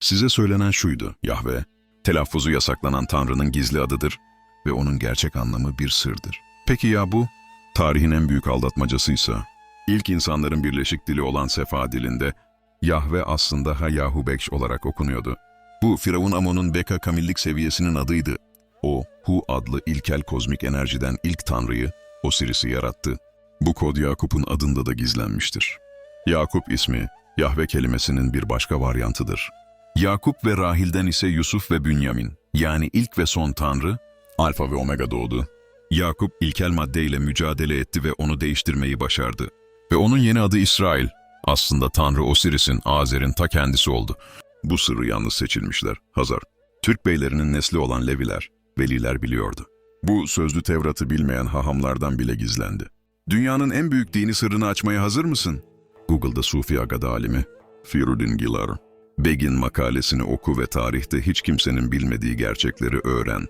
Size söylenen şuydu, Yahve, telaffuzu yasaklanan Tanrı'nın gizli adıdır ve onun gerçek anlamı bir sırdır. Peki ya bu? Tarihin en büyük aldatmacasıysa, ilk insanların birleşik dili olan Sefa dilinde, Yahve aslında Hayahubekş olarak okunuyordu. Bu Firavun Amon'un Beka kamillik seviyesinin adıydı. O, Hu adlı ilkel kozmik enerjiden ilk tanrıyı, Osiris'i yarattı. Bu kod Yakup'un adında da gizlenmiştir. Yakup ismi, Yahve kelimesinin bir başka varyantıdır. Yakup ve Rahil'den ise Yusuf ve Bünyamin, yani ilk ve son tanrı, Alfa ve Omega doğdu. Yakup ilkel maddeyle mücadele etti ve onu değiştirmeyi başardı. Ve onun yeni adı İsrail. Aslında Tanrı Osiris'in, Azer'in ta kendisi oldu. Bu sırrı yalnız seçilmişler, Hazar. Türk beylerinin nesli olan Leviler, Veliler biliyordu. Bu sözlü Tevrat'ı bilmeyen hahamlardan bile gizlendi. Dünyanın en büyük dini sırrını açmaya hazır mısın? Google'da Sufi Agada alimi, Firudin Gilar. Begin makalesini oku ve tarihte hiç kimsenin bilmediği gerçekleri öğren.